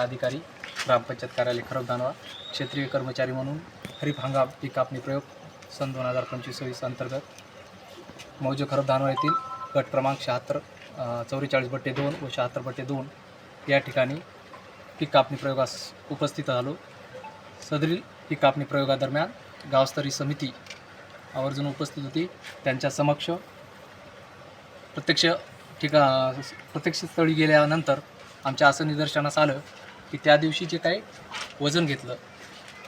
अधिकारी ग्रामपंचायत कार्यालय खरब दानवा क्षेत्रीय कर्मचारी म्हणून खरीप हंगाम पीक कापणी प्रयोग सन दोन हजार पंचवीस सव्वीस अंतर्गत मौजे खरब दानवा येथील गट क्रमांक शहात्तर चौवेचाळीस बट्टे दोन व शहात्तर बट्टे दोन या ठिकाणी पीक कापणी प्रयोगास उपस्थित झालो सदरील पीक कापणी प्रयोगादरम्यान गावस्तरीय समिती आवर्जून उपस्थित होती. त्यांच्या समक्ष प्रत्यक्ष ठिका प्रत्यक्ष स्थळी गेल्यानंतर आमच्या असं निदर्शनास आलं की त्या दिवशी जे काही वजन घेतलं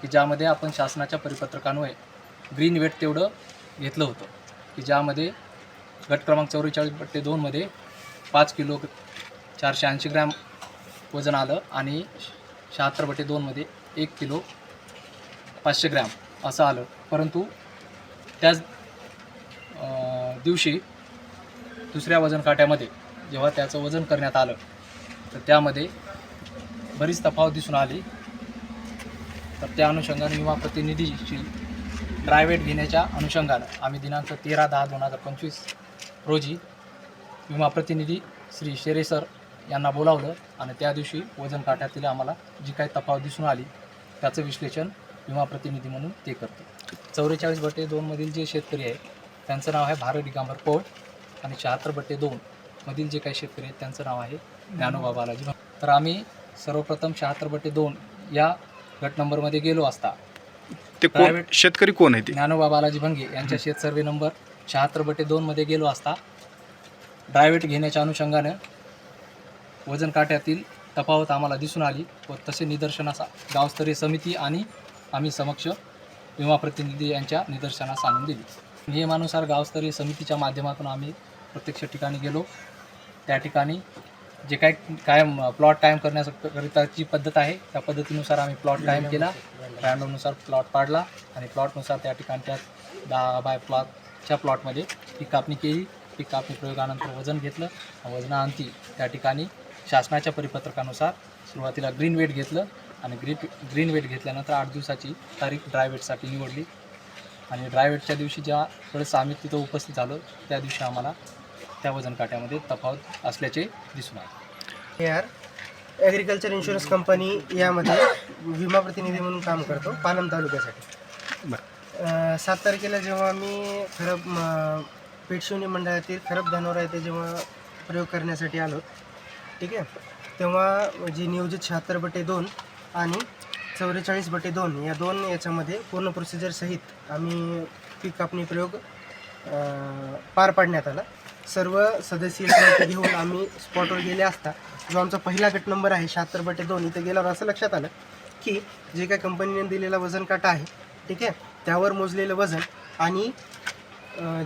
की ज्यामध्ये आपण शासनाच्या परिपत्रकान्वये ग्रीन वेट तेवढं घेतलं होतं. की ज्यामध्ये गट क्रमांक चौवेचाळीस बट्टे दोनमध्ये पाच किलो चारशे ऐंशी ग्रॅम वजन आलं आणि शहात्तर बटे दोनमध्ये एक किलो पाचशे ग्रॅम असं आलं. परंतु त्याच दिवशी दुसऱ्या वजन काट्यामध्ये जेव्हा त्याचं वजन करण्यात आलं तर त्यामध्ये बरीच तफावत दिसून आली. तर त्या अनुषंगाने विमा प्रतिनिधीची प्रायव्हेट घेण्याच्या अनुषंगानं आम्ही दिनांक तेरा दहा दोन हजार पंचवीस रोजी विमा प्रतिनिधी श्री शेरे सर यांना बोलावलं आणि त्या दिवशी वजन काट्यातील आम्हाला जी काही तफावत दिसून आली त्याचं विश्लेषण विमा प्रतिनिधी म्हणून ते करतो. चौवेचाळीस बट्टे दोनमधील जे शेतकरी आहे त्यांचं नाव आहे भारत दिगांबर पोळ आणि शहात्तर बट्टे दोनमधील जे काही शेतकरी आहेत त्यांचं नाव आहे ज्ञानोबा बालाजी. तर आम्ही सर्वप्रथम शहात्तर बटे दोन या गट नंबरमध्ये गेलो असता. ते कोण? Private- शेतकरी कोण आहे ते? ज्ञानोबा बालाजी भंगे यांच्या शेत सर्वे नंबर शहात्तर बटे दोनमध्ये गेलो असता. ड्रायवेट घेण्याच्या अनुषंगानं वजन काट्यातील तफावत आम्हाला दिसून आली व तसे निदर्शनास गावस्तरीय समिती आणि आम्ही समक्ष विमा प्रतिनिधी यांच्या निदर्शनास आणून दिली. नियमानुसार गावस्तरीय समितीच्या माध्यमातून आम्ही प्रत्यक्ष ठिकाणी गेलो. त्या ठिकाणी जे काय कायम प्लॉट कायम करण्याकरिताची पद्धत आहे त्या पद्धतीनुसार आम्ही प्लॉट कायम केला. रँडमनुसार प्लॉट पाडला आणि प्लॉटनुसार त्या ठिकाणच्या दहा बाय प्लॉटच्या प्लॉटमध्ये पीक कापणी केली. पीक कापणी प्रयोगानंतर वजन घेतलं वजनाअंती त्या ठिकाणी शासनाच्या परिपत्रकानुसार सुरुवातीला ग्रीन वेट घेतलं आणि ग्री ग्रीन वेट घेतल्यानंतर आठ दिवसाची तारीख ड्राय वेटसाठी निवडली. आणि ड्राय वेटच्या दिवशी जेव्हा थोडंसं आम्ही तिथं उपस्थित झालो त्या दिवशी आम्हाला त्या वजन काट्यामध्ये तफावत असल्याचे दिसून आले. यार ॲग्रिकल्चर इन्शुरन्स कंपनी यामध्ये विमा प्रतिनिधी म्हणून काम करतो पानम तालुक्यासाठी. सात तारखेला जेव्हा मी खरब म, पेटशिवणी मंडळातील खरब धानोरा येथे जेव्हा प्रयोग करण्यासाठी आलो ठीक आहे तेव्हा जी नियोजित शहात्तर बटे दोन आणि चौवेचाळीस बटे दोन या दोन याच्यामध्ये पूर्ण प्रोसिजरसहित आम्ही पीक कापणी प्रयोग पार पाडण्यात आला. सर्व सदस्य समिती घेऊन आम्ही स्पॉटवर गेले असता. जो आमचा पहिला गट नंबर आहे शहात्तर बटे दोन इथं गेल्यावर असं लक्षात आलं की जे काही कंपनीने दिलेला वजन काटा आहे ठीक आहे? त्यावर मोजलेलं वजन आणि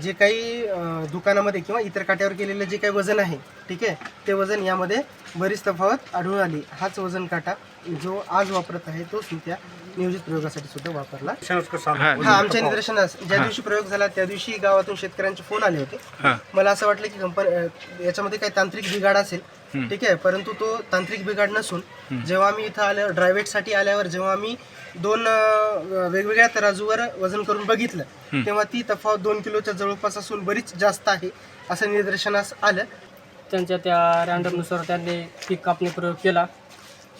जे काही दुकानामध्ये किंवा इतर काट्यावर केलेलं जे काही वजन आहे ठीक आहे? ते वजन यामध्ये बरीच तफावत आढळून आली. हाच वजन काटा जो आज वापरत आहे तो त्या नियोजित प्रयोगासाठी सुद्धा वापरला. हा. आमच्या निदर्शनास ज्या दिवशी प्रयोग झाला त्या दिवशी गावातून शेतकऱ्यांचे फोन आले होते. हा. मला असं वाटलं की कंपनी याच्यामध्ये काही तांत्रिक बिघाड असेल. ठीक आहे परंतु तो तांत्रिक बिघाड नसून जेव्हा आम्ही इथं आल्यावर ड्रायव्हेटसाठी आल्यावर जेव्हा आम्ही दोन वेगवेगळ्या तराजूवर वजन करून बघितलं तेव्हा ती तफावत दोन किलोच्या जवळपास असून बरीच जास्त आहे असं निदर्शनास आलं. त्यांच्या त्या रँडमनुसार त्यांनी पीक कापणी प्रयोग केला.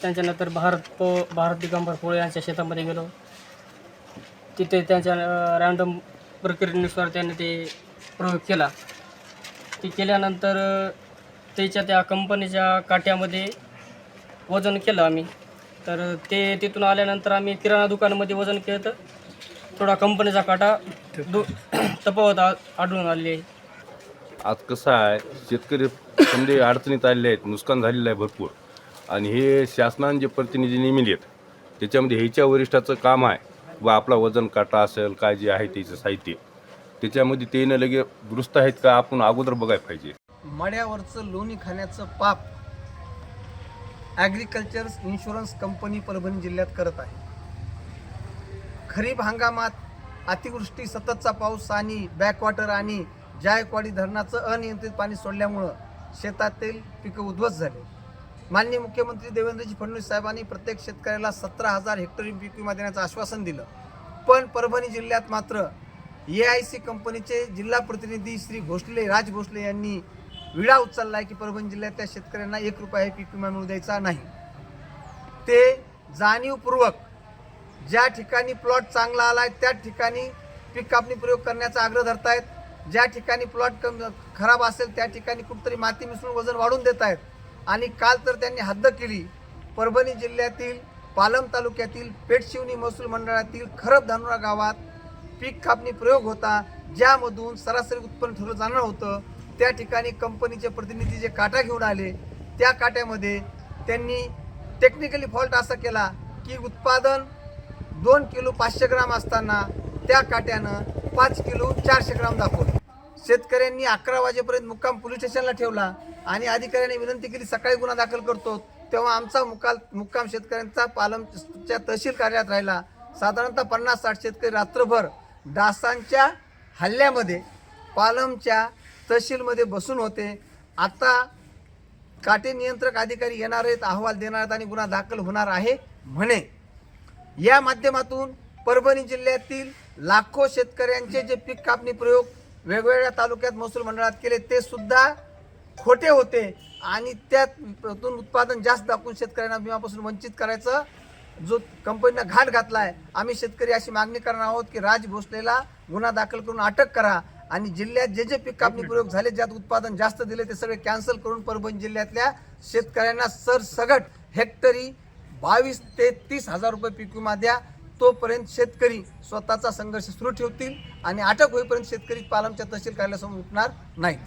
त्यांच्यानंतर भारत पो भारत दिगंबर पोळे यांच्या शेतामध्ये गेलो. तिथे त्यांच्या रँडम प्रक्रियेनुसार त्यांनी ते प्रयोग केला. ते केल्यानंतर त्याच्या त्या कंपनीच्या काट्यामध्ये वजन केलं आम्ही. तर ते तिथून आल्यानंतर आम्ही किराणा दुकानामध्ये वजन केलं तर थोडा कंपनीचा काटा दु तफावत आ- आढळून आलेली आहे. आज कसं आहे शेतकरी समजे अडचणीत आलेले आहेत नुकसान झालेलं आहे भरपूर. आणि हे शासनाने जे प्रतिनिधी नेमिलेत त्याच्यामध्ये ह्याच्या वरिष्ठाचं काम आहे. व आपला वजन काटा असेल काय जे आहे त्याचं साहित्य त्याच्यामध्ये ते न लगे दुरुस्त आहेत का आपण अगोदर बघायला पाहिजे. मड्यावरचं लोणी खाण्याचं पाप ॲग्रिकल्चर इन्शुरन्स कंपनी परभणी जिल्ह्यात करत आहे. खरीप हंगामात अतिवृष्टी सततचा पाऊस आणि बॅकवॉटर आणि जायकवाडी धरणाचं अनियंत्रित पाणी सोडल्यामुळं शेतातील पिकं उद्ध्वस्त झाले. माननीय मुख्यमंत्री देवेंद्रजी फडणवीस साहेबांनी प्रत्येक शेतकऱ्याला सतरा हजार हेक्टरी पीक विमा देण्याचं आश्वासन दिलं. पण परभणी जिल्ह्यात मात्र ए आय सी कंपनीचे जिल्हा प्रतिनिधी श्री भोसले राज भोसले यांनी विडा उचलला आहे की परभणी जिल्ह्यातल्या शेतकऱ्यांना एक रुपया हे पीक विमा मिळू द्यायचा नाही. ते जाणीवपूर्वक ज्या ठिकाणी प्लॉट चांगला आला आहे त्या ठिकाणी पीक कापणी प्रयोग करण्याचा आग्रह धरतायत. ज्या ठिकाणी प्लॉट कम खराब असेल त्या ठिकाणी कुठंतरी माती मिसळून वजन वाढून देत आहेत आणि काल तर त्यांनी हद्द केली. परभणी जिल्ह्यातील पालम तालुक्यातील पेठशिवनी महसूल मंडळातील खरब धानुरा गावात पीक कापणी प्रयोग होता ज्यामधून सरासरी उत्पन्न ठरलं जाणार होतं. त्या ठिकाणी कंपनीचे प्रतिनिधी जे काटा घेऊन आले त्या काट्यामध्ये त्यांनी टेक्निकली फॉल्ट असा केला की उत्पादन दोन किलो पाचशे ग्राम असताना त्या काट्यानं पाच किलो चारशे ग्राम दाखवलं. शेतकऱ्यांनी अकरा वाजेपर्यंत मुक्काम पोलीस स्टेशनला ठेवला आणि अधिकाऱ्यांनी विनंती केली सकाळी गुन्हा दाखल करतो. तेव्हा आमचा मुकाल मुक्काम शेतकऱ्यांचा पालमच्या तहसील कार्यालयात राहिला. साधारणतः पन्नास साठ शेतकरी रात्रभर डासांच्या हल्ल्यामध्ये पालमच्या तहसीलमध्ये बसून होते. आता काटे नियंत्रक अधिकारी येणार आहेत अहवाल देणार आहेत आणि गुन्हा दाखल होणार आहे म्हणे. या माध्यमातून परभणी जिल्ह्यातील लाखो शेतकऱ्यांचे जे पीक कापणी प्रयोग वेगवेगळ्या तालुक्यात महसूल मंडळात केले ते सुद्धा खोटे होते. आणि त्यातून उत्पादन जास्त दाखवून शेतकऱ्यांना विमापासून वंचित करायचं जो कंपनीनं घाट घातला आहे आम्ही शेतकरी अशी मागणी करणार आहोत की राज भोसलेला गुन्हा दाखल करून अटक करा. आणि जिल्ह्यात जे जे पीक कापणी प्रयोग झाले ज्यात उत्पादन जास्त दिले ते सगळे कॅन्सल करून परभणी जिल्ह्यातल्या शेतकऱ्यांना सरसगट हेक्टरी बावीस ते तीस हजार रुपये पीक विमा द्या. तोपर्यंत शेतकरी स्वतःचा संघर्ष सुरू ठेवतील आणि अटक होईपर्यंत शेतकरी पालमच्या तहसील कार्यालयासमोर उठणार नाही